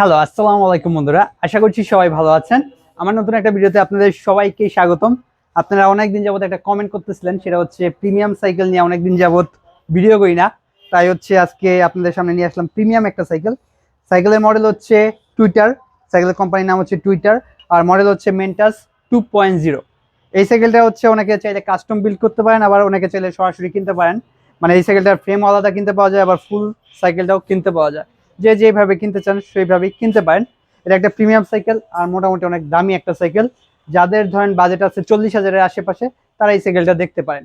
Hello আসসালামু আলাইকুম বন্ধুরা। আশা করছি সবাই ভালো আছেন। আমার নতুন একটা ভিডিওতে আপনাদের সবাইকে স্বাগতম। আপনারা অনেকদিন যাবত একটা কমেন্ট করতেছিলেন, সেটা হচ্ছে প্রিমিয়াম সাইকেল নিয়ে অনেকদিন যাবত ভিডিও করি না। তাই হচ্ছে আজকে আপনাদের সামনে নিয়ে আসলাম প্রিমিয়াম একটা সাইকেল সাইকেলের মডেল হচ্ছে টুইটার সাইকেলের কোম্পানির নাম হচ্ছে টুইটার আর মডেল হচ্ছে মেন্টাস টু পয়েন্ট জিরো এই সাইকেলটা হচ্ছে অনেকে চাইলে কাস্টম বিল্ড করতে পারেন, আবার অনেকে চাইলে সরাসরি কিনতে পারেন। মানে এই সাইকেলটার ফ্রেম আলাদা কিনতে পাওয়া যায়, আবার ফুল সাইকেলটাও কিনতে পাওয়া যায়। যে যেভাবে কিনতে চান, সেইভাবেই কিনতে পারেন। এটা একটা প্রিমিয়াম সাইকেল আর মোটামুটি অনেক দামি একটা সাইকেল যাদের ধরেন বাজেট আছে চল্লিশ হাজারের আশেপাশে, তারা এই সাইকেলটা দেখতে পারেন।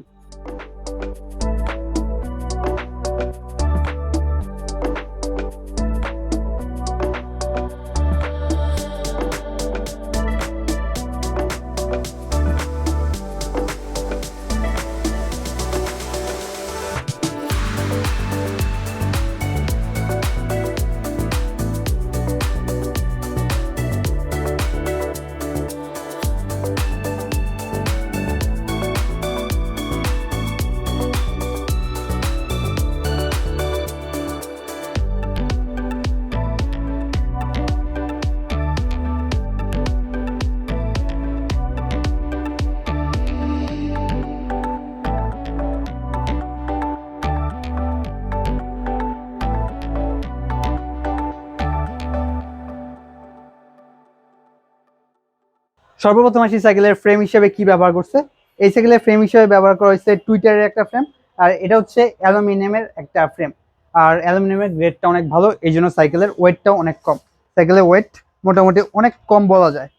সর্বপ্রথম আসি সাইকেলের ফ্রেম হিসেবে কি ব্যবহার করছে? এই সাইকেলের ফ্রেম হিসেবে ব্যবহার করা হয়েছে টুইটারের একটা ফ্রেম আর এটা হচ্ছে অ্যালুমিনিয়ামের একটা ফ্রেম আর অ্যালুমিনিয়ামের গ্রেডটা অনেক ভালো, এই জন্য সাইকেলের ওয়েটটাও অনেক কম। সাইকেলের ওয়েট মোটামুটি অনেক কম বলা যায়।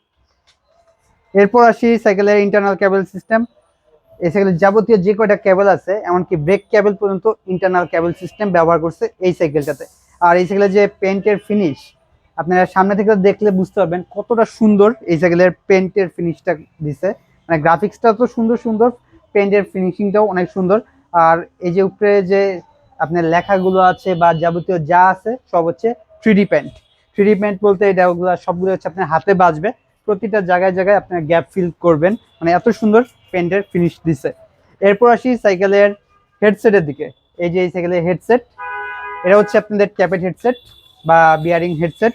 এরপর আসি সাইকেলের ইন্টারনাল কেবল সিস্টেম এই সাইকেলের যাবতীয় যে কয়টা কেবল আছে, এমনকি ব্রেক কেবল পর্যন্ত ইন্টারনাল কেবল সিস্টেম ব্যবহার করছে এই সাইকেলটাতে। আর এই সাইকেলের যে পেন্টের ফিনিশ আপনারা সামনে থেকে দেখলে বুঝতে পারবেন কতটা সুন্দর এই সাইকেলের পেন্টের ফিনিশটা দিছে। মানে গ্রাফিক্সটা তো সুন্দর সুন্দর পেন্টের ফিনিশিংটাও অনেক সুন্দর। আর এই যে উপরে যে আপনার লেখাগুলো আছে বা যাবতীয় যা আছে, সব হচ্ছে থ্রিডি পেন্ট থ্রিডি পেন্ট বলতে এটা সবগুলো হচ্ছে আপনার হাতে বাজবে। প্রতিটা জায়গায় জায়গায় আপনার গ্যাপ ফিল করবেন। মানে এত সুন্দর পেন্টের ফিনিশ দিছে। এরপর আসি সাইকেলের হেডসেটের দিকে। এই যে এই সাইকেলের হেডসেট এটা হচ্ছে আপনাদের ক্যাপেট হেডসেট বা বিয়ারিং হেডসেট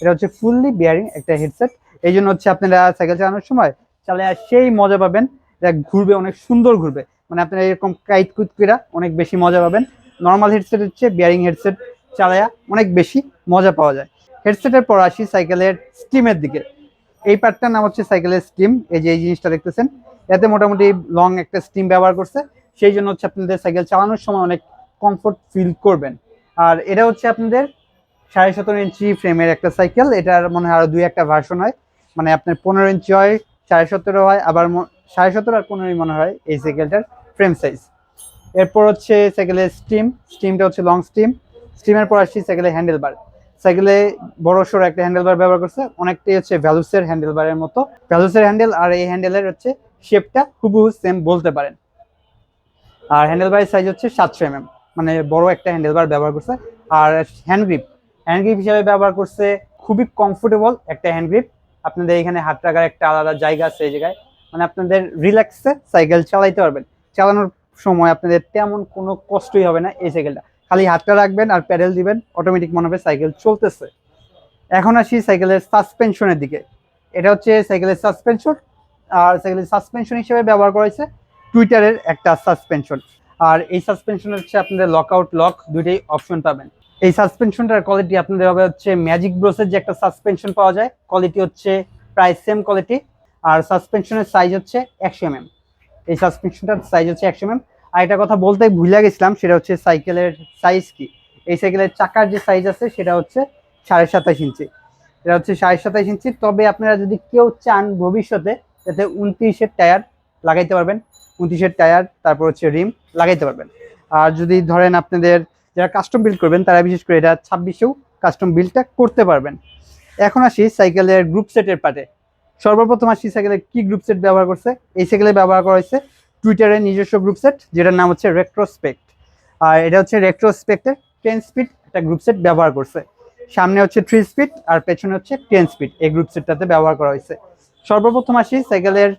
এটা হচ্ছে ফুললি বিয়ারিং একটা হেডসেট এই জন্য হচ্ছে আপনারা সাইকেল চালানোর সময় চালে সেই মজা পাবেন। এটা ঘুরবে, অনেক সুন্দর ঘুরবে। মানে আপনারা এরকম কাইট কুতকিরা অনেক বেশি মজা পাবেন। নর্মাল হেডসেট হচ্ছে বিয়ারিং হেডসেট চালায়া অনেক বেশি মজা পাওয়া যায়। হেডসেটের পর আসি সাইকেলের স্টিমের দিকে। এই পার্টটার নাম হচ্ছে সাইকেলের স্টিম এই যে এই জিনিসটা দেখতেছেন, এতে মোটামুটি লং একটা স্টিম ব্যবহার করছে। সেই জন্য হচ্ছে আপনাদের সাইকেল চালানোর সময় অনেক কমফোর্ট ফিল করবেন। আর এটা হচ্ছে আপনাদের সাড়ে সতেরো ইঞ্চি ফ্রেমের একটা সাইকেল এটার মনে হয় আরও দুই একটা ভার্সন হয়। মানে আপনার পনেরো ইঞ্চি হয়, সাড়ে সতেরো হয়, আবার সাড়ে সতেরো আর পনেরোই মনে হয় এই সাইকেলটার ফ্রেম সাইজ এরপর হচ্ছে সাইকেলের স্টিম স্টিমটা হচ্ছে লং স্টিম স্টিমের পর আসছি সাইকেলের হ্যান্ডেল বার সাইকেলে বড় সড়ো একটা হ্যান্ডেল বার ব্যবহার করছে, অনেকটাই হচ্ছে ভ্যালুসের হ্যান্ডেল বারের মতো। ভ্যালুসের হ্যান্ডেল আর এই হ্যান্ডেলের হচ্ছে শেপটা হুবহু সেম বলতে পারেন। আর হ্যান্ডেল বারের সাইজ হচ্ছে সাতশো এম মানে বড় একটা হ্যান্ডেল বার ব্যবহার করছে। আর হ্যান্ড গ্রিপ হ্যান্ড গ্রিপ হিসেবে ব্যবহার করছে, খুবই কমফোর্টেবল একটা হ্যান্ড গ্রিপ আপনাদের এখানে হাত রাখার একটা আলাদা জায়গা আছে এই জায়গায়। মানে আপনাদের রিল্যাক্সে সাইকেল চালাইতে পারবেন। চালানোর সময় আপনাদের তেমন কোনো কষ্টই হবে না এই সাইকেলটা খালি হাতটা রাখবেন আর প্যাডেল দিবেন অটোমেটিক মনে হবে সাইকেল চলতেছে। এখন আসি সাইকেলের সাসপেনশনের দিকে। এটা হচ্ছে সাইকেলের সাসপেনশন আর সাইকেলের সাসপেনশন হিসেবে ব্যবহার করা হয়েছে টুইটারের একটা সাসপেনশন আর এই সাসপেনশন হচ্ছে আপনাদের লক আউট লক দুইটাই অপশন পাবেন। এই সাসপেনশনটার কোয়ালিটি আপনাদের হবে হচ্ছে ম্যাজিক ব্রোসের যে একটা সাসপেনশন পাওয়া যায় কোয়ালিটি হচ্ছে প্রায় সেম কোয়ালিটি আর সাসপেনশনের সাইজ হচ্ছে একশো এম এই সাসপেনশনটার সাইজ হচ্ছে একশো এম আর একটা কথা বলতে ভুলে গেছিলাম, সেটা হচ্ছে সাইকেলের সাইজ কি? এই সাইকেলের চাকার যে সাইজ আছে, সেটা হচ্ছে সাড়ে সাতাশ ইঞ্চি। এটা হচ্ছে সাড়ে সাতাশ ইঞ্চি। তবে আপনারা যদি কেউ চান ভবিষ্যতে যাতে উনত্রিশের টায়ার লাগাইতে পারবেন। উনত্রিশের টায়ার তারপর হচ্ছে রিম লাগাইতে পারবেন। আর যদি ধরেন আপনাদের যারা কাস্টম বিল্ড করবেন, তারা বিশেষ করে এটা ছাব্বিশেও কাস্টম বিল্ডটা করতে পারবেন। এখন আসি সাইকেলের গ্রুপ সেটের পার্টে সর্বপ্রথম আসি সাইকেলের কি গ্রুপ সেট ব্যবহার করছে? এই সাইকেলে ব্যবহার করা হয়েছে টুইটারের নিজস্ব গ্রুপ সেট যেটার নাম হচ্ছে রেট্রোস্পেক্ট আর এটা হচ্ছে রেট্রোস্পেক্টের টেন স্পিড একটা গ্রুপ সেট ব্যবহার করছে। সামনে হচ্ছে থ্রি স্পিড আর পেছনে হচ্ছে টেন স্পিড এই গ্রুপ সেটটাতে ব্যবহার করা হয়েছে। সর্বপ্রথম আসি সাইকেলের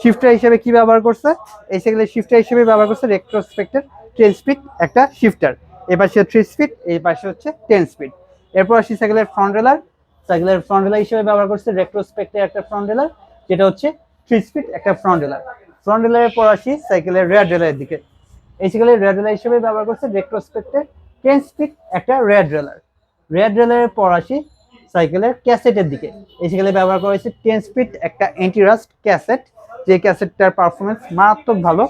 শিফটার হিসেবে কি ব্যবহার করছে? এই সাইকেলের শিফটার হিসেবে ব্যবহার করছে রেট্রোস্পেক্টের টেন স্পিড একটা শিফটার এই পাশে থ্রি স্পিড এই পাশে হচ্ছে টেন স্পিড এরপর আসি সাইকেলের ফ্রন্ট রেলার সাইকেলের ফ্রন্ট রেলার হিসেবে ব্যবহার করছে রেট্রোস্পেক্টের একটা ফ্রন্ট রেলার যেটা হচ্ছে থ্রি স্পিড একটা ফ্রন্ট রেলার ফ্রন্ট রেলারের পর আসি সাইকেলের রেয়ার রেলারের দিকে। এই সাইকেলের রেয়ার রেলার হিসেবে ব্যবহার করছে রেট্রোস্পেক্টের টেন স্পিড একটা রেয়ার রেলার রেয়ার রেলারের পর আসি সাইকেলের ক্যাসেটের দিকে। এই সাইকেলে ব্যবহার করা হয়েছে টেন স্পিড একটা অ্যান্টিরাস্ট ক্যাসেট যে ক্যাসেটটার পারফরমেন্স মারাত্মক ভালো।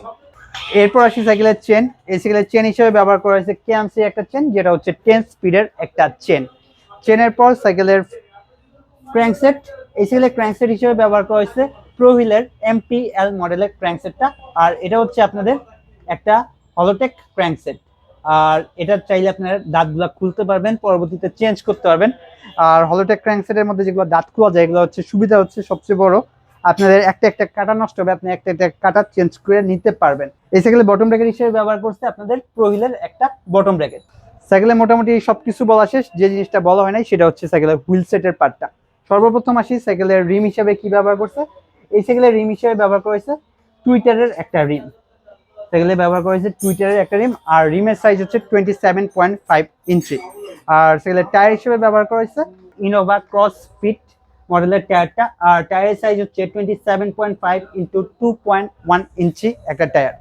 এরপর আসি সাইকেলের চেন এই সাইকেলের চেন হিসেবে ব্যবহার করা হয়েছে কেএমসি একটা চেন যেটা হচ্ছে টেন স্পিডের একটা চেন চেনের পর সাইকেলের ক্র্যাঙ্কসেট এই সাইকেলের ক্র্যাঙ্কসেট হিসেবে ব্যবহার করা হয়েছে প্রোহিলের এমপিএল মডেলের ক্র্যাঙ্কসেটটা আর এটা হচ্ছে আপনাদের একটা হলোটেক ক্র্যাঙ্কসেট আর এটা চাইলে আপনারা দাঁতগুলো খুলতে পারবেন, পরবর্তীতে চেঞ্জ করতে পারবেন। আর হলোটেক ক্র্যাঙ্কসেটের মধ্যে যেগুলো দাঁত খোলা যায়, এগুলো হচ্ছে সুবিধা হচ্ছে সবচেয়ে বড়। আপনাদের একটা একটা কাটা নষ্ট হবে, আপনি একটা একটা কাটা চেঞ্জ করে নিতে পারবেন। এই সাইকেলে বটম ব্র্যাকেট হিসেবে ব্যবহার করছে আপনাদের প্রোহিলের একটা বটম ব্র্যাকেট সাইকেলে মোটামুটি সব কিছু বলা শেষ, যে জিনিসটা বলা হয় নাই সেটা হচ্ছে সাইকেলের হুইল সেটের পার্টটা সর্বপ্রথম আসি সাইকেলের রিম হিসেবে কি ব্যবহার করছে? এই সাইকেলের রিম হিসেবে ব্যবহার করেছে টুইটারের একটা রিম সাইকেলে ব্যবহার করেছে টুইটারের একটা রিম আর রিমের সাইজ হচ্ছে twenty seven point five inch আর সাইকেলের টায়ার হিসেবে ব্যবহার করেছে ইনোভা ক্রস ফিট মডেলের টায়ারটা, আর টায়ারের সাইজ হচ্ছে twenty seven point five into two point one inch একটা টায়ার।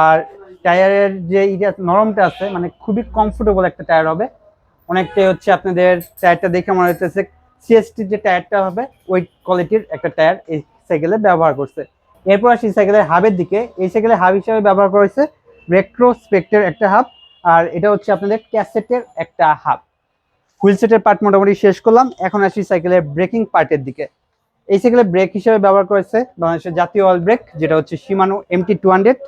আর টায়ারের যে ইটা নরমটা আছে মানে খুবই কমফোর্টেবল একটা টায়ার হবে। অনেকটাই হচ্ছে আপনাদের টায়ারটা দেখে মনে হচ্ছে সিএসটির যে টায়ারটা হবে, ওই কোয়ালিটির একটা টায়ার এই সাইকেলে ব্যবহার করছে। এরপর আসি সাইকেলের হাবের দিকে। এই সাইকেলের হাব হিসাবে ব্যবহার করা হয়েছে রেট্রোস্পেক্টের একটা হাব আর এটা হচ্ছে আপনাদের ক্যাসেটের একটা হাব হুইল সেটের পার্ট মোটামুটি শেষ করলাম। এখন আসি সাইকেলের ব্রেকিং পার্টের দিকে। এই সাইকেলের ব্রেক হিসেবে ব্যবহার করেছে বাংলাদেশের জাতীয় অয়েল ব্রেক, যেটা হচ্ছে সীমানো এমটি টু হান্ড্রেড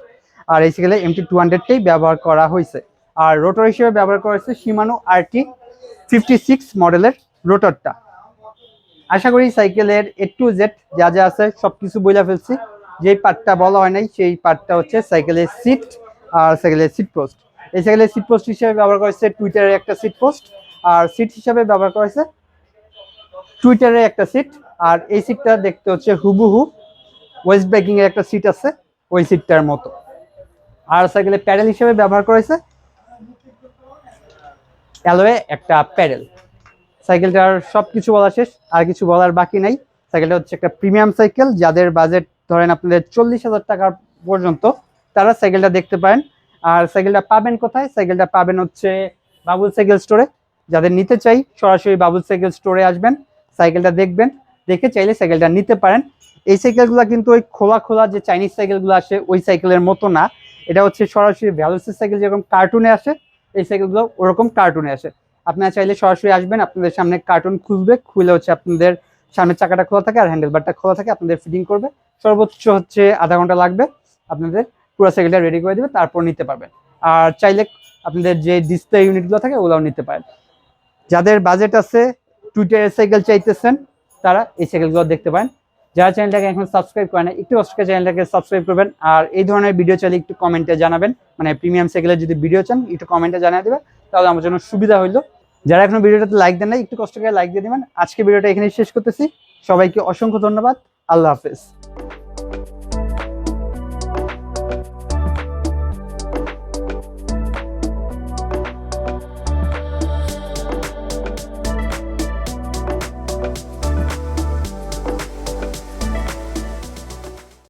আর এই সাইকেলে এমটি টু হান্ড্রেডটাই ব্যবহার করা হয়েছে। আর রোটর হিসেবে ব্যবহার করা হয়েছে সীমানো আরটি ফিফটি সিক্স মডেলের রোটরটা আশা করি সাইকেলের এ টু জেড যা যা আছে সব কিছু বইলা ফেলছি। যেই পার্টটা বলা হয় নাই, সেই পার্টটা হচ্ছে সাইকেলের সিট আর সাইকেলের সিট পোস্ট এই সাইকেলের সিট পোস্ট হিসেবে ব্যবহার করেছে টুইটারের একটা সিট পোস্ট আর সিট হিসাবে ব্যবহার করা হয়েছে। টুইটারের একটা সিট আর এই সিটটা দেখতে হচ্ছে হুবুহু ওয়েস্ট ব্রেকিং এর একটা সিট আছে, ওই সিটটার মতো। আর সাইকেলের প্যাডেল হিসেবে ব্যবহার করা হয়েছে। অ্যালোয়ে একটা প্যাডেল। সাইকেলটার সব কিছু বলা শেষ, আর কিছু বলার বাকি নাই। সাইকেলটা হচ্ছে একটা প্রিমিয়াম সাইকেল যাদের বাজেট ধরেন আপনাদের চল্লিশ হাজার টাকা পর্যন্ত, তারা সাইকেলটা দেখতে পারেন। আর সাইকেলটা পাবেন কোথায়? সাইকেলটা পাবেন হচ্ছে বাবুল সাইকেল স্টোরে যাদের নিতে চাই, সরাসরি বাবুল সাইকেল স্টোরে আসবেন, সাইকেলটা দেখবেন, দেখে চাইলে সাইকেলটা নিতে পারেন। এই সাইকেলগুলো কিন্তু ওই খোলা খোলা যে চাইনিজ সাইকেলগুলো আসে, ওই সাইকেলের মতো না। এটা হচ্ছে সরাসরি ভ্যালুসের সাইকেল যেরকম কার্টুনে আসে, এই সাইকেলগুলো ওরকম কার্টুনে আসে। আপনারা চাইলে সরাসরি আসবেন, আপনাদের সামনে কার্টুন খুলবে, খুলে হচ্ছে আপনাদের সামনের চাকাটা খোলা থাকে আর হ্যান্ডেল বারটা খোলা থাকে, আপনাদের ফিটিং করবে। সর্বোচ্চ হচ্ছে আধা ঘণ্টা লাগবে, আপনাদের পুরো সাইকেলটা রেডি করে দেবে, তারপর নিতে পারবেন। আর চাইলে আপনাদের যে ডিসপ্লে ইউনিটগুলো থাকে, ওগুলোও নিতে পারেন। যাদের বাজেট আছে টুইটারের সাইকেল চাইতেছেন, তারা এই সাইকেলগুলো দেখতে পারেন। যারা চ্যানেলটাকে এখন সাবস্ক্রাইব করেন একটু কষ্ট করে চ্যানেলটাকে সাবস্ক্রাইব করবেন, আর এই ধরনের ভিডিও চাইলে একটু কমেন্টে জানাবেন। মানে প্রিমিয়াম সাইকেলের যদি ভিডিও চান, একটু কমেন্টে জানিয়ে দেবেন, তাহলে আমার জন্য সুবিধা হইল। যারা এখনও ভিডিওটাতে লাইক দেন না একটু কষ্ট করে লাইক দিয়ে দিবেন। আজকে ভিডিওটা এখানেই শেষ করতেছি। সবাইকে অসংখ্য ধন্যবাদ। আল্লাহ হাফেজ।